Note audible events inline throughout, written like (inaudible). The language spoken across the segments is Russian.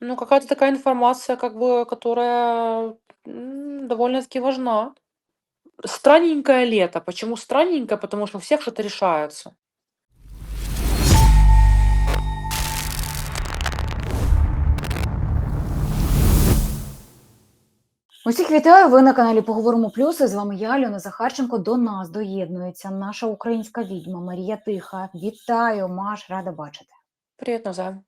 Ну, какая-то такая информация, как бы, которая, м, довольно-таки важна. Странненькое лето. Почему странненькое? Потому что у всех что-то решается. Усіх вітаю. Ви на каналі Поговоримо Плюс. І з вами я, Альона Захарченко. До нас доєднується наша українська відьма Марія Тиха. Вітаю, Маш, рада бачити. Привет, навзаєм.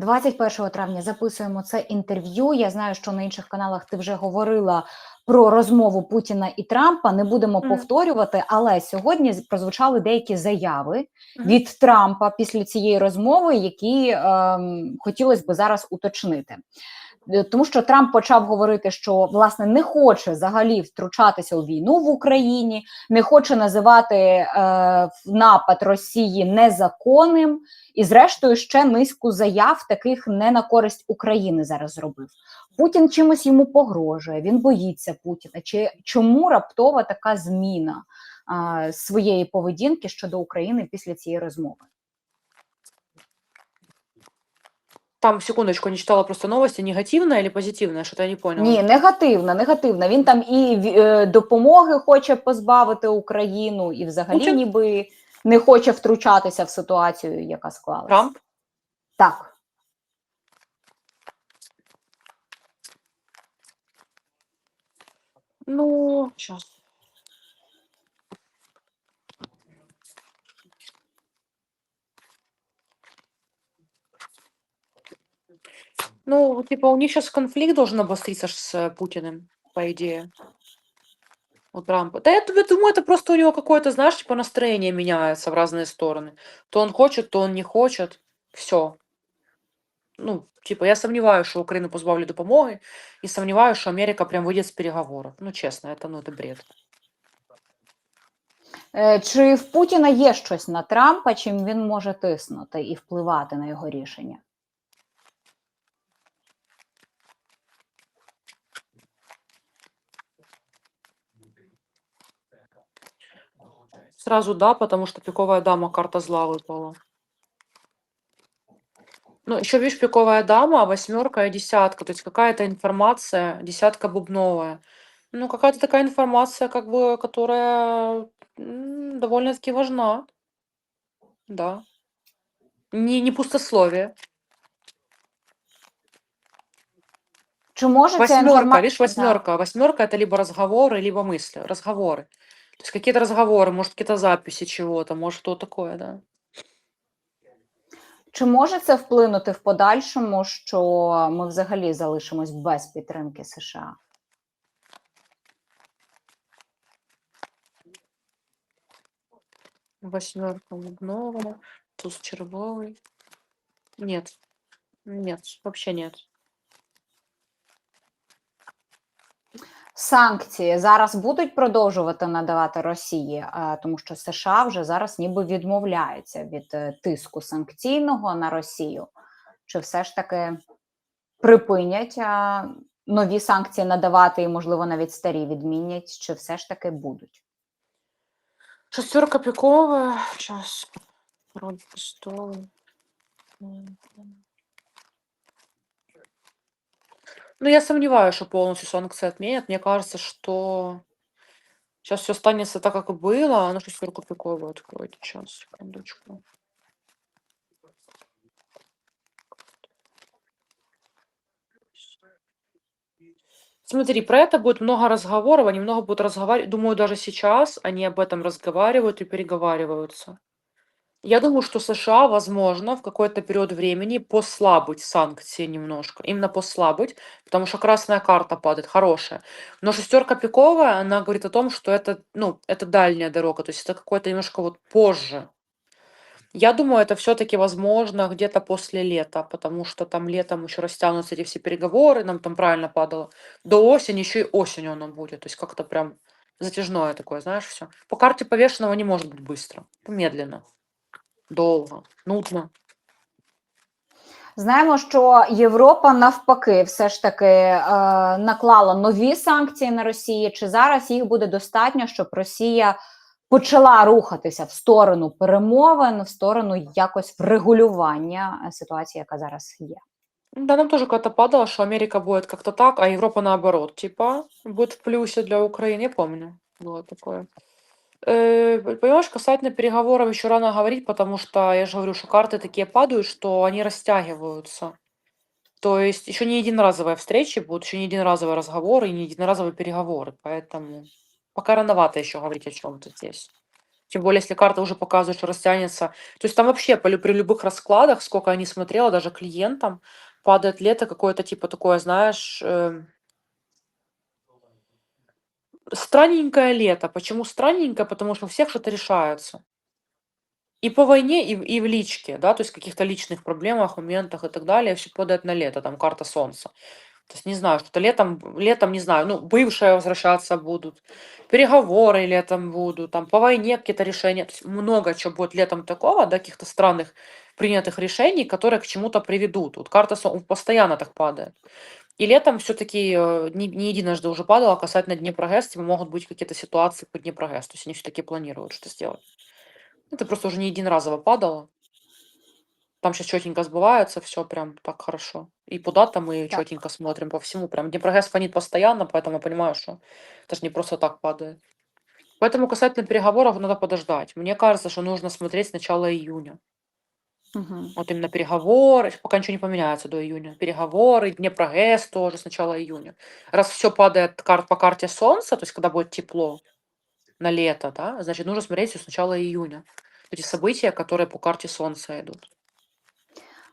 21 травня записуємо це інтерв'ю. Я знаю, що на інших каналах ти вже говорила про розмову Путіна і Трампа. Не будемо mm. повторювати, але сьогодні прозвучали деякі заяви mm. від Трампа після цієї розмови, які ем, хотілося б зараз уточнити. Е, Тому що Трамп почав говорити, що власне не хоче взагалі втручатися у війну в Україні, не хоче називати е, напад Росії незаконним, і, зрештою, ще низку заяв таких не на користь України зараз зробив. Путін чимось йому погрожує, він боїться Путіна. Чи чому раптова така зміна е, своєї поведінки щодо України після цієї розмови? Там, секундочку, не читала просто новости. Негативная или позитивная? Что-то я не поняла. Ні, негативна, негативна. Він там і е, допомоги хоче позбавити Україну, і взагалі Путін? ніби не хоче втручатися в ситуацію, яка склалася. Трамп? Так. Ну, сейчас. Ну, типа, у них сейчас конфликт должен обостриться ж с э, Путиным, по идее. У Трампа. Да я д- думаю, это просто у него какое-то, знаешь, типа настроение меняется в разные стороны. То он хочет, то он не хочет. Все. Ну, типа, я сомневаюсь, что Украину позбавлю допомоги, и сомневаюсь, что Америка прям выйдет с переговоров. Ну, честно, это, ну, это бред. Е, Чи в Путіна є щось на Трампа, чим він може тиснути і впливати на його рішення? Сразу да, потому что пиковая дама, карта зла выпала. Ну, еще видишь, пиковая дама, восьмерка и десятка. То есть какая-то информация, десятка бубновая. Ну, какая-то такая информация, как бы, которая довольно-таки важна. Да. Не, не пустословие. Чи може ця Восьмерка, інформація... видишь, восьмерка. Восьмерка это либо разговоры, либо мысли. Разговоры. То есть какие-то разговоры, может, какие-то записи чего-то, может, что такое, да. Чи може це вплинути в подальшому, що ми взагалі залишимось без підтримки США? Восьмерка бубновая, туз червовый. Нет. Нет, вообще нет. Санкції зараз будуть продовжувати надавати Росії, е, тому що США вже зараз ніби відмовляються від е, тиску санкційного на Росію. Чи все ж таки припинять е, нові санкції надавати, і, можливо, навіть старі відмінять, чи все ж таки будуть? Шестерка. Сейчас. Король престолов. Ну, я сомневаюсь, что полностью санкции отменят. Мне кажется, что сейчас все останется так, как и было. Ну, шестерку пиковую откройте. Сейчас, секундочку. Смотри, про это будет много разговоров, они много будут разговаривать. Думаю, даже сейчас они об этом разговаривают и переговариваются. Я думаю, что США, возможно, в какой-то период времени послабить санкции немножко. Именно послабить, потому что красная карта падает, хорошая. Но шестерка пиковая, она говорит о том, что это, ну, это дальняя дорога, то есть это какое-то немножко вот позже. Я думаю, это все-таки возможно где-то после лета, потому что там летом еще растянутся эти все переговоры, нам там правильно падало. До осени, еще и осенью оно будет. То есть как-то прям затяжное такое, знаешь, все. По карте повешенного не может быть быстро. Медленно, долго, нудно. Знаємо, що Європа навпаки все ж таки е, наклала нові санкції на Росію. Чи зараз їх буде достатньо, щоб Росія почала рухатися в сторону перемовин, в сторону якось врегулювання ситуації, яка зараз є? Да, нам тоже когда-то падало, что Америка будет как-то так, а Европа наоборот, типа, будет в плюсе для Украины. Я помню, было такое. Э, понимаешь, касательно переговоров еще рано говорить, потому что я же говорю, что карты такие падают, что они растягиваются. То есть еще не единоразовые встречи будут, еще не единоразовые разговоры и не единоразовые переговоры. Поэтому пока рановато еще говорить о чем-то здесь. Тем более, если карта уже показывает, что растянется. То есть там вообще при любых раскладах, сколько я не смотрела, даже клиентам, падает лето какое-то типа такое, знаешь, эм, странненькое лето. Почему странненькое? Потому что у всех что-то решается. И по войне, и в, и в личке, да, то есть каких-то личных проблемах, моментах и так далее, все падает на лето, там карта солнца. То есть не знаю, что-то летом, летом, не знаю, ну, бывшие возвращаться будут, переговоры летом будут, там по войне какие-то решения. То есть много чего будет летом такого, да, каких-то странных принятых решений, которые к чему-то приведут. Вот карта Сол- постоянно так падает. И летом все-таки не, не единожды уже падало касательно Днепрогэс, типа могут быть какие-то ситуации по Днепрогэс. То есть они все-таки планируют что сделать. Это просто уже не единоразово падало. Там сейчас четенько сбывается, все прям так хорошо. И по датам мы четенько смотрим по всему. Прям Днепрогэс фонит постоянно, поэтому я понимаю, что это же не просто так падает. Поэтому касательно переговоров надо подождать. Мне кажется, что нужно смотреть с начала июня. Мгм. Вот именно переговоры, пока ничего не поменяется до июня. Переговоры, Днепрогэс тоже с начала июня. Раз все падает кар- по карте Солнца, то есть когда будет тепло на лето, да, значит, нужно смотреть всё с начала июня. Эти события, которые по карте Солнца идут.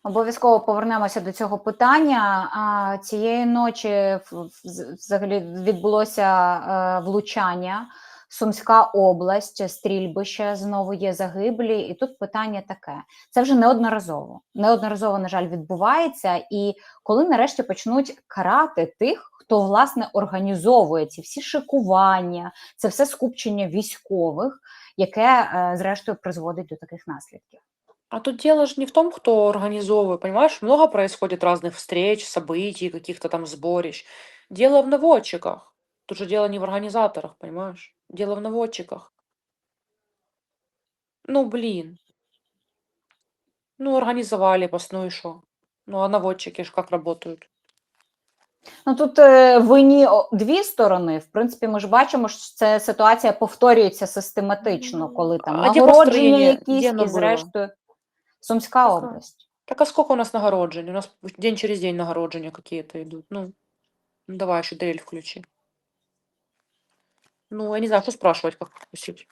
Обов'язково повернемося до цього питання. А цієї ночі в- в- з- взагалі відбулося е, влучання. Сумська область, стрільбище, знову є загиблі. І тут питання таке: це вже неодноразово. Неодноразово, на жаль, відбувається. І коли нарешті почнуть карати тих, хто власне організовує ці всі шикування, це все скупчення військових, яке е, зрештою призводить до таких наслідків. А тут дело же не в том, кто организовывает, понимаешь? Много происходит разных встреч, событий, каких-то там сборищ. Дело в наводчиках. Тут же дело не в организаторах, понимаешь? Дело в наводчиках. Ну, блин. Ну, организовали пос, ну и шо? Ну, а наводчики ж как работают? Ну тут е, винні о- дві сторони. В принципі, ми ж бачимо, що ця ситуація повторюється систематично, коли там А де нагородження построєння? якісь, воно і було? зрештою Сумська Ага. область. Так а сколько у нас нагороджений? У нас день через день нагороджения какие-то идут. Ну, ну давай еще дрель включи. Ну, я не знаю, что спрашивать, как включить.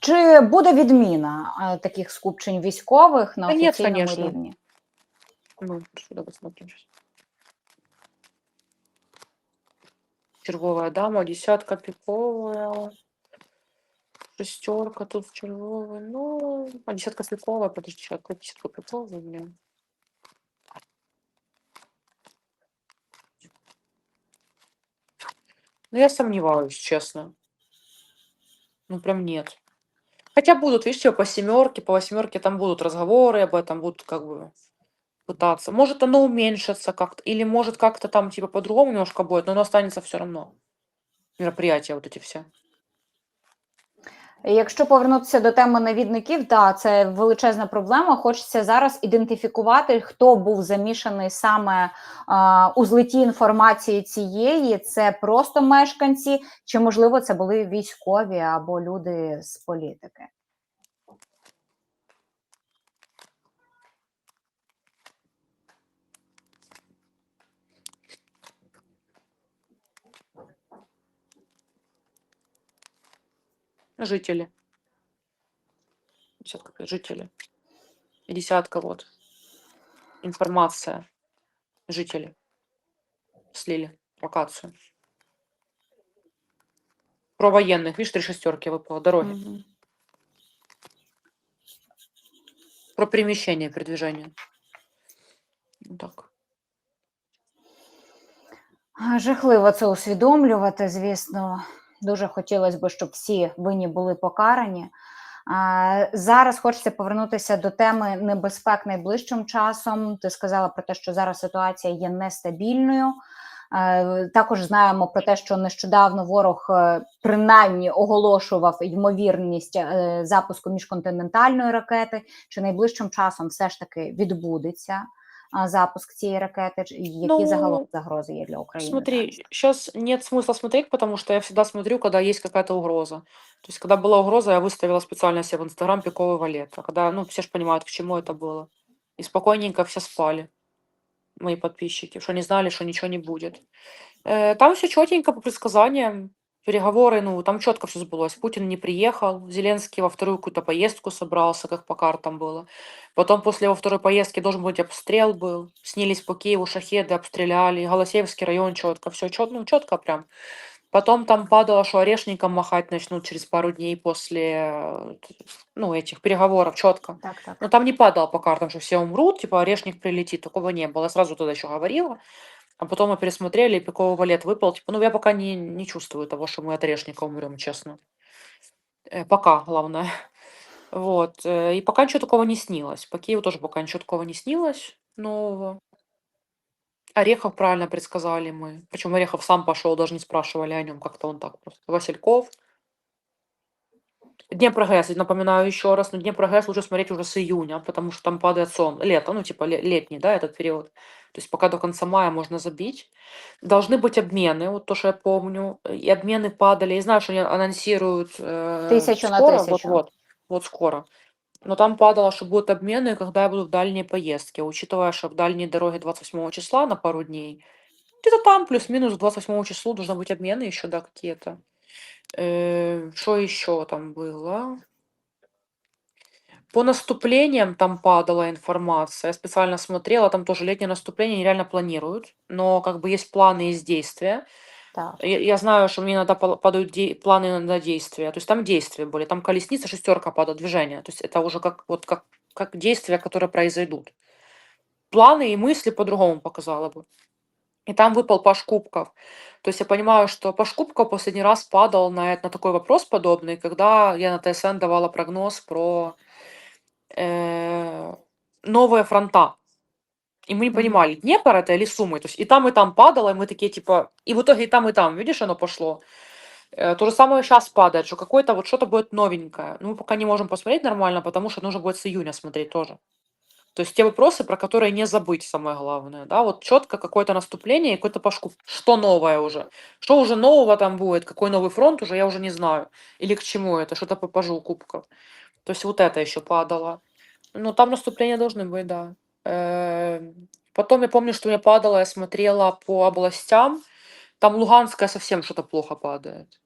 Чи буде відміна е, таких скупчень військових на Та ні, офіційному конечно. рівні? Ну, сюда посмотрим сейчас. Червовая дама, десятка пиковая. Шестерка тут червовая. Ну, а десятка слеповая, подожди, сейчас, какая десятка пиковая, блин. Ну, я сомневаюсь, честно. Ну, прям нет. Хотя будут, видишь, типа по семерке, по восьмерке там будут разговоры об этом, будут как бы пытаться. Может, оно уменьшится как-то, или может как-то там типа по-другому немножко будет, но оно останется все равно. Мероприятия вот эти все. Якщо повернутися до теми навідників, да, це величезна проблема. Хочеться зараз ідентифікувати, хто був замішаний саме а, у злиті інформації цієї. Це просто мешканці, чи можливо це були військові або люди з політики. Жители. Десятка жители. И десятка вот. Информация. Жители. Слили локацию. Про военных. Видишь, три шестерки выпало. Дороги. Про перемещение, передвижение. Вот так. Жахливо це усвідомлювати, звісно. Дуже хотілося б, щоб всі винні були покарані. Зараз хочеться повернутися до теми небезпек найближчим часом. Ти сказала про те, що зараз ситуація є нестабільною. Також знаємо про те, що нещодавно ворог е, принаймні оголошував ймовірність е, запуску міжконтинентальної ракети, що найближчим часом все ж таки відбудеться запуск цієї ракети? Чи Які загалом Ну, загрози є для України Смотри, зараз? сейчас нет смысла смотреть, потому что я всегда смотрю, когда есть какая-то угроза. То есть, когда была угроза, я выставила специально себе в Инстаграм пиковый валет. А когда, ну, все же понимают, к чему это было. И спокойненько все спали, мои подписчики, что не знали, что ничего не будет. Э, Там все четенько по предсказаниям. Переговоры, ну, там четко все сбылось. Путин не приехал, Зеленский во вторую какую-то поездку собрался, как по картам было. Потом после его второй поездки должен быть обстрел был. Снились по Киеву шахеды, обстреляли. Голосеевский район четко, все четко, ну, четко прям. Потом там падало, что орешником махать начнут через пару дней после, э, ну, этих переговоров, четко. Так, так. Но там не падало по картам, что все умрут, типа орешник прилетит, такого не было. Я сразу тогда еще говорила. А потом мы пересмотрели, и пиковый валет выпал. Типа, ну, я пока не, не чувствую того, что мы от орешника умрем, честно. Э, пока, главное. (laughs) Вот. э, И пока ничего такого не снилось. По Киеву тоже пока ничего такого не снилось нового. Орехов правильно предсказали мы. Причем Орехов сам пошел, даже не спрашивали о нем, как-то он так просто. Васильков. Днепрогэс, напоминаю еще раз, но Днепрогэс лучше смотреть уже с июня, потому что там падает сон. Лето, ну типа ле- летний, да, этот период. То есть пока до конца мая можно забить. Должны быть обмены, вот то, что я помню. И обмены падали. Я знаю, что они анонсируют э, Тысячу на скоро, тысячу. вот-вот, вот скоро. Но там падало, что будут обмены, когда я буду в дальней поездке. Учитывая, что в дальней дороге 28 числа на пару дней, где-то там плюс-минус к 28 числу должны быть обмены еще, да, какие-то. Э, Что еще там было? По наступлениям там падала информация. Я специально смотрела, там тоже летнее наступление нереально планируют, но как бы есть планы, есть действия. так. Я, я знаю, что мне иногда падают де- планы на действия. То есть там действия были, там колесница, шестерка падает, движение. То есть это уже как вот как, как действия, которые произойдут. Планы и мысли по-другому показала бы. И там выпал Паш Кубков. То есть я понимаю, что Паш Кубков последний раз падал на, это- на такой вопрос подобный, когда я на ТСН давала прогноз про э, новые фронта. И мы не Мгм. понимали, Днепр это или Сумы. То есть и там, и там падало, и мы такие типа... И в итоге и там, и там, видишь, оно пошло. Э, То же самое сейчас падает, что какое-то вот что-то будет новенькое. Ну, мы пока не можем посмотреть нормально, потому что нужно будет с июня смотреть тоже. То есть те вопросы, про которые не забыть, самое главное, да, вот четко какое-то наступление и какой-то пашку, что новое уже, что уже нового там будет, какой новый фронт уже, я уже не знаю, или к чему это, что-то по пажу кубков. То есть вот это еще падало. Ну, там наступления должны быть, да. Эм, Потом я помню, что мне падало, я смотрела по областям, там Луганская совсем что-то плохо падает.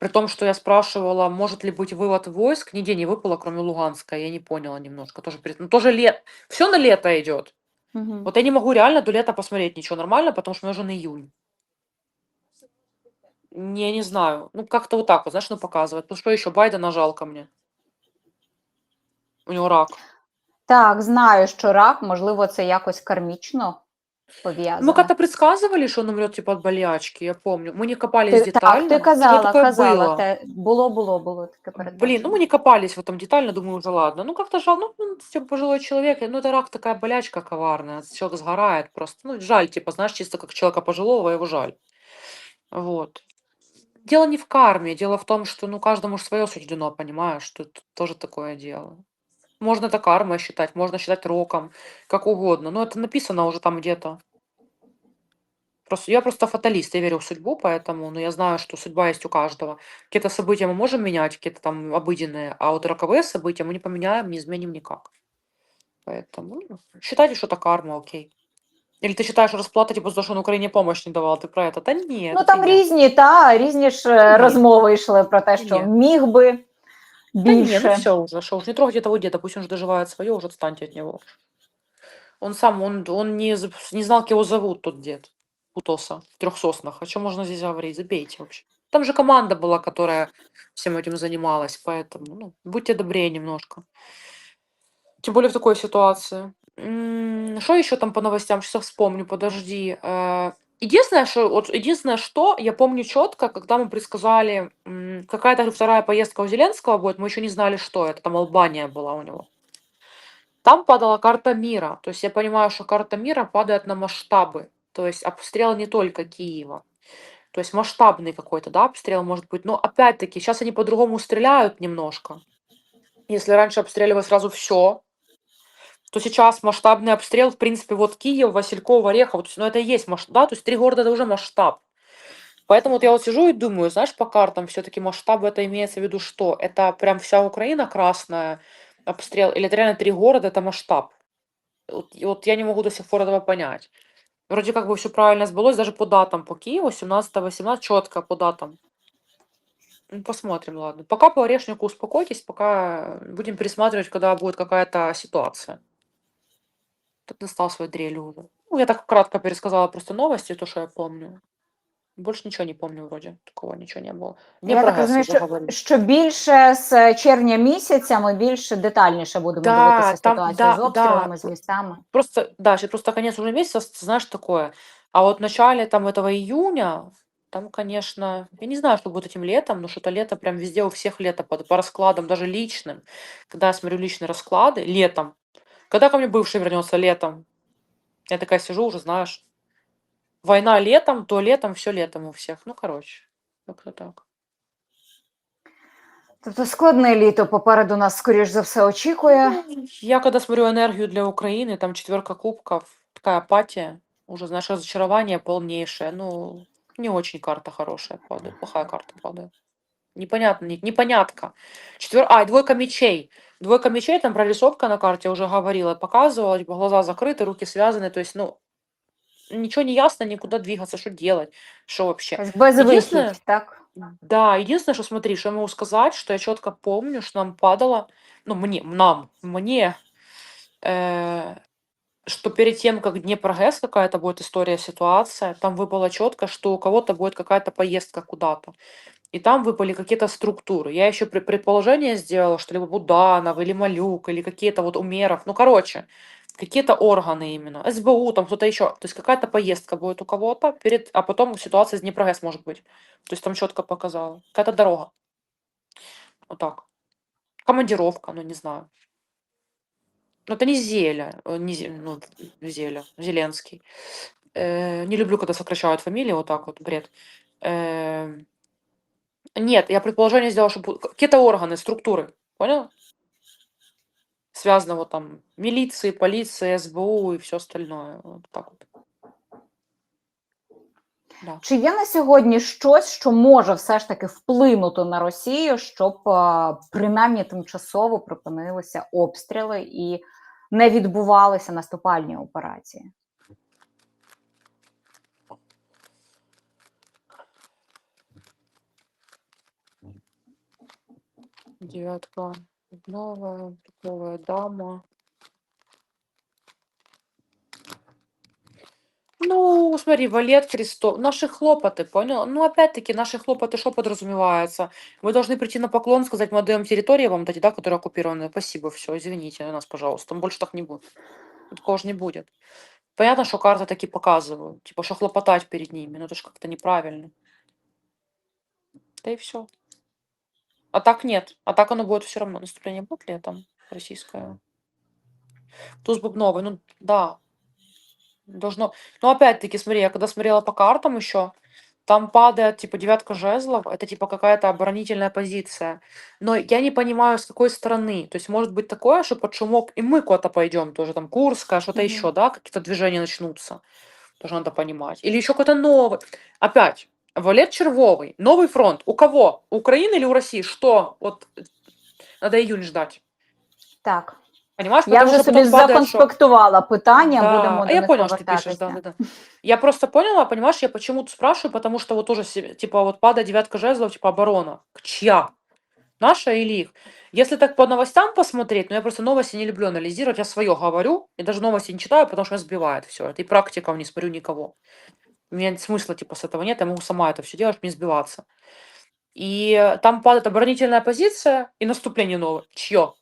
При том, что я спрашивала, может ли быть вывод войск, нигде не выпало, кроме Луганска. Я не поняла немножко. Тоже, перед- ну, тоже лет. Все на лето идет. Мгм. Вот я не могу реально до лета посмотреть ничего нормально, потому что уже на июнь. Не, не знаю. Ну, как-то вот так вот, знаешь, ну, показывает. Ну, что еще? Байдена жалко мне. У него рак. Так, знаю, що рак, можливо, це якось кармічно Мы пов'язано. как-то предсказывали, что он умрет типа от болячки, я помню. Мы не копались Ти, детально. так, ти казала, такое казала, было. те, було, було, було таке Блин, ну передбачення. мы не копались в этом детально, думаю, уже ладно. Ну как-то жаль, ну, ну, типа пожилой человек, ну это рак такая болячка коварная, человек сгорает просто. Ну жаль, типа, знаешь, чисто как человека пожилого, его жаль. Вот. Дело не в карме, дело в том, что, ну, каждому же свое суждено, понимаешь, тут тоже такое дело. Можно это кармой считать, можно считать роком, как угодно, но это написано уже там где-то. Просто я просто фаталист, я верю в судьбу, поэтому, ну, я знаю, что судьба есть у каждого. Какие-то события мы можем менять, какие-то там обыденные, а вот роковые события мы не поменяем, не изменим никак. Поэтому ну, считайте, что это карма, окей. Или ты считаешь, расплата, типа, за то, что на Украине помощь не давал, ты про это? Да нет. Ну там фигня. різні, та, різні ж е, Ні. розмови йшли про те, що Ні. міг би да не, ну більше. все уже, что уж не трогайте того деда, пусть он же доживает свое, уже отстаньте от него. Он сам, он, он не, не знал, как его зовут, тот дед. Путоса в трех соснах. О чем можно здесь говорить? Забейте вообще. Там же команда была, которая всем этим занималась, поэтому, ну, будьте добрее немножко. Тем более в такой ситуации. Что еще там по новостям? Сейчас вспомню, подожди. Э, Единственное, что, вот единственное, что я помню четко, когда мы предсказали, какая-то вторая поездка у Зеленского будет, мы еще не знали, что это. Там Албания была у него. Там падала карта мира. То есть я понимаю, что карта мира падает на масштабы. То есть обстрел не только Киева. То есть масштабный какой-то, да, обстрел может быть. Но опять-таки, сейчас они по-другому стреляют немножко. Если раньше обстреливали сразу все, что сейчас масштабный обстрел, в принципе, вот Киев, Васильков, Орехов, то есть, ну, это и есть масштаб, да, то есть три города это уже масштаб. Поэтому вот я вот сижу и думаю, знаешь, по картам все-таки масштаб это имеется в виду что? Это прям вся Украина красная, обстрел, или это реально три города, это масштаб? Вот, и вот я не могу до сих пор этого понять. Вроде как бы все правильно сбылось, даже по датам, по Киеву, 17-18, четко по датам. Ну, посмотрим, ладно. Пока по орешнику успокойтесь, пока будем пересматривать, когда будет какая-то ситуация Тут достал свою дрель уже. Ну, я так кратко пересказала просто новости, то, что я помню. Больше ничего не помню вроде. Такого ничего не было. Мне Я про так ГЕС розумію, уже що, говорили. що більше з червня місяця ми більше детальніше будемо Да, дивитися там- ситуацію да, з обстрілами, да. з містами. Просто, да, сейчас просто конец уже месяца, с- знаешь, такое. А вот в начале там этого июня, там, конечно, я не знаю, что будет этим летом, но что-то лето прям везде у всех лето по, по раскладам, даже личным. Когда я смотрю личные расклады, летом. Когда ко мне бывший вернется летом? Я такая сижу уже, знаешь, война летом, то летом, все летом у всех. Ну, короче, как-то так. Тобто складне літо попереду нас, скоріш за все, очікує. Ну, Я когда смотрю энергию для Украины, там четверка кубков, такая апатия, уже, знаешь, разочарование полнейшее. Ну, не очень карта хорошая падает, плохая карта падает. Непонятно, не- непонятка. Четвер... А, и двойка мечей. Двойка мечей, там прорисовка на карте, уже говорила, показывала, типа, глаза закрыты, руки связаны, то есть, ну, ничего не ясно, никуда двигаться, что делать, что вообще. Якась безвихідь, Єдине- так? Да, единственное, что смотри, что я могу сказать, что я четко помню, что нам падало, ну, мне, нам, мне, э, что перед тем, как Днепрогэс какая-то будет история, ситуация, там выпало четко, что у кого-то будет какая-то поездка куда-то. И там выпали какие-то структуры. Я еще предположение сделала, что либо Буданов, или Малюк, или какие-то вот Умеров. Ну, короче, какие-то органы именно. СБУ, там кто-то еще. То есть какая-то поездка будет у кого-то, перед, а потом ситуация с Днепрогэс может быть. То есть там четко показала. Какая-то дорога. Вот так. Командировка, ну не знаю. Ну, это не Зеля, э, не Зе- ну, Зеля, Зеленский. Э, не люблю, когда сокращают фамилии, вот так вот, бред. Э, нет, я предположение сделала, что будут какие-то органы, структуры, понял? Связано вот там милиции, полиции, СБУ и все остальное. Вот так вот. Да. Чи є на сьогодні щось, що може все ж таки вплинути на Росію, щоб принаймні тимчасово припинилися обстріли і не відбувалися наступальні операції? Девятка новая, тупая дама. Ну, смотри, валет крестов. Наши хлопоты, понял? Ну, опять-таки, наши хлопоты, что подразумевается? Вы должны прийти на поклон, сказать, мы отдаем территории вам дать, да, которые оккупированы. Спасибо, все, извините нас, пожалуйста. Больше так не будет. Такого же не будет. Понятно, что карты таки показывают. Типа, что хлопотать перед ними. Но это же как-то неправильно. Да и все. А так нет. А так оно будет все равно. Наступление будет летом российское. Туз бубновый, ну да. Должно. Но опять-таки, смотри, я когда смотрела по картам еще, там падает типа девятка жезлов, это типа какая-то оборонительная позиция. Но я не понимаю, с какой стороны. То есть может быть такое, что под шумок и мы куда-то пойдем, тоже там Курская, что-то Мгм. еще, да, какие-то движения начнутся. Тоже надо понимать. Или еще какой-то новый. Опять, Валет Червовый, новый фронт. У кого? У Украины или у России? Что? Вот надо июнь ждать. Так, Понимаешь? я вже собі законспектувала питання, Да, будемо а до я них понял, что ты пишешь, да, да, да. Я просто поняла, понимаешь, я почему-то спрашиваю, потому что вот тоже, типа, вот падает девятка жезлов, типа, оборона. Чья? Наша или их? Если так по новостям посмотреть, ну я просто новости не люблю анализировать, я свое говорю, и даже новости не читаю, потому что меня сбивает все это. И практиков не смотрю никого. У меня смысла, типа, с этого нет, я могу сама это все делать, не сбиваться. И там падает оборонительная позиция и наступление новое. Чье?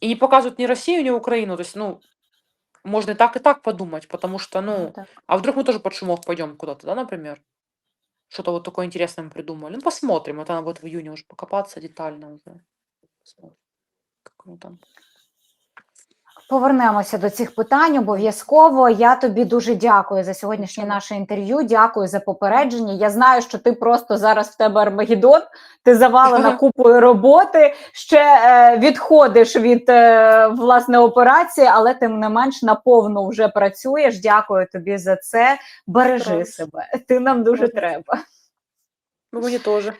И не показывают ни Россию, ни Украину. То есть, ну, можно и так, и так подумать, потому что, Ну, ну, так. а вдруг мы тоже под шумок пойдем куда-то, да, например? Что-то вот такое интересное мы придумали. Ну, посмотрим. Это надо будет в июне уже покопаться детально уже. Посмотрим, Как оно там. Повернемося до цих питань обов'язково. Я тобі дуже дякую за сьогоднішнє наше інтерв'ю. Дякую за попередження. Я знаю, що ти просто зараз в тебе Армагеддон, ти завалена (laughs) купою роботи, ще е, відходиш від е, власне операції, але тим не менш наповну вже працюєш. Дякую тобі за це. Бережи Стараюсь. себе. Ти нам дуже Ага. треба. Мені теж.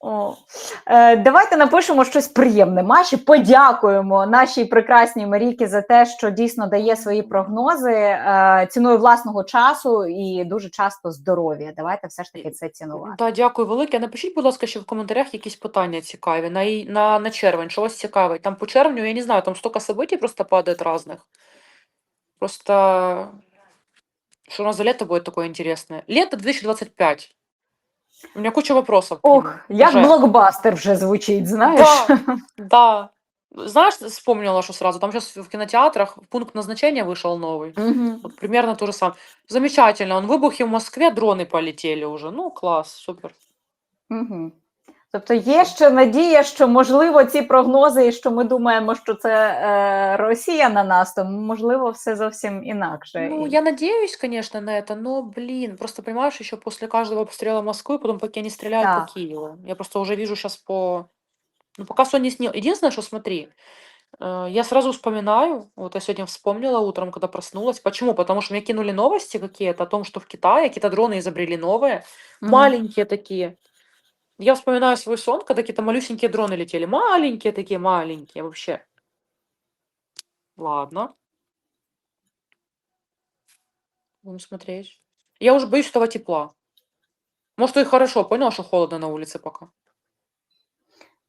О. Е, давайте напишемо щось приємне. Маші, подякуємо нашій прекрасній Марікі за те, що дійсно дає свої прогнози, е, цінує власного часу і дуже часто здоров'я. Давайте все ж таки це цінувати. Да, дякую велике. Напишіть, будь ласка, ще в коментарях якісь питання цікаві на, на, на червень. Що вас цікавить? Там по червню, я не знаю, там столько событий просто падает разных. Просто что у нас за лето будет такое интересное? Лето 2025. У меня куча вопросов. Ох, як уже. блокбастер вже звучить, знаєш? Да, (laughs) да. Знаешь, вспомнила, что сразу. Там сейчас в кинотеатрах пункт назначения вышел новый. Мгм. Вот примерно то же самое. Замечательно. Он выбухи в Москве, дроны полетели уже. Ну, класс, супер. Мгм. Тобто є ще надія, що можливо ці прогнози, і що ми думаємо, що це е, Росія на нас, то можливо все зовсім інакше. Ну, І- я надеюсь, конечно, на это, но, блин, просто понимаешь, еще после каждого обстрела Москвы, потом пока они стреляют Так. по Киеву. Я просто уже вижу сейчас по... Ну, пока сон не снил. Единственное, что смотри, э, я сразу вспоминаю, вот я сегодня вспомнила утром, когда проснулась. Почему? Потому что мне кинули новости какие-то о том, что в Китае какие-то дроны изобрели новые, Мгм. маленькие такие. Я вспоминаю свой сон, когда какие-то малюсенькие дроны летели. Маленькие такие, маленькие вообще. Ладно. Будем смотреть. Я уже боюсь этого тепла. Может, и хорошо, понял, что холодно на улице пока.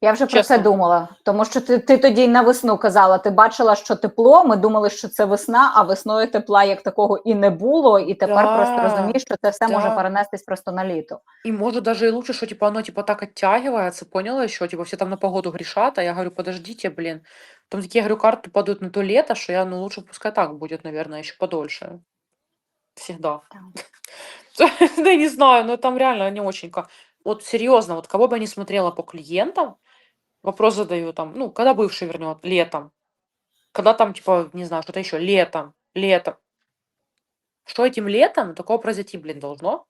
Я вже про це думала, тому що ти, ти тоді на весну казала, ти бачила, що тепло. Ми думали, що це весна, а весною тепла як такого і не було. І тепер Да, просто розумієш, що це все може да. перенестись просто на літо. И может даже и лучше, что типа оно типа так оттягивается, поняла еще? Типа все там на погоду грешат, а я говорю, подождите, блин. Там такие, говорю, карты падают на то лето, что я, ну, лучше пускай так будет, наверное, еще подольше. Всегда. Да (laughs) не знаю, но там реально не очень. Вот серьезно, вот кого бы я ни смотрела по клиентам, вопрос задаю там, ну, когда бывший вернет, летом. Когда там, типа, не знаю, что-то еще, летом, летом. Что этим летом такого произойти, блин, должно?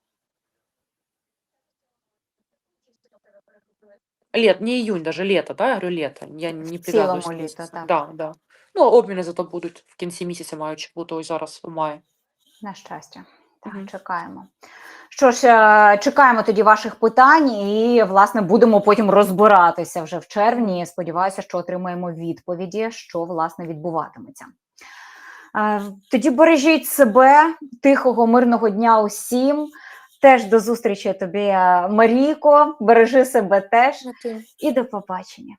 Лет, не июнь, даже лето, да, я говорю лето. Я не В прив'язуюсь цілому до літо, місяця. так. Да, да. Ну, обміни зато будуть в кінці місяця маючи бути ось зараз у маї. На щастя, так, Мгм. чекаємо. Що ж, е, чекаємо тоді ваших питань, і власне будемо потім розбиратися вже в червні. Сподіваюся, що отримаємо відповіді, що власне відбуватиметься. Е, Тоді бережіть себе, тихого, мирного дня усім. Теж до зустрічі тобі, е, Марійко. Бережи себе теж і до побачення.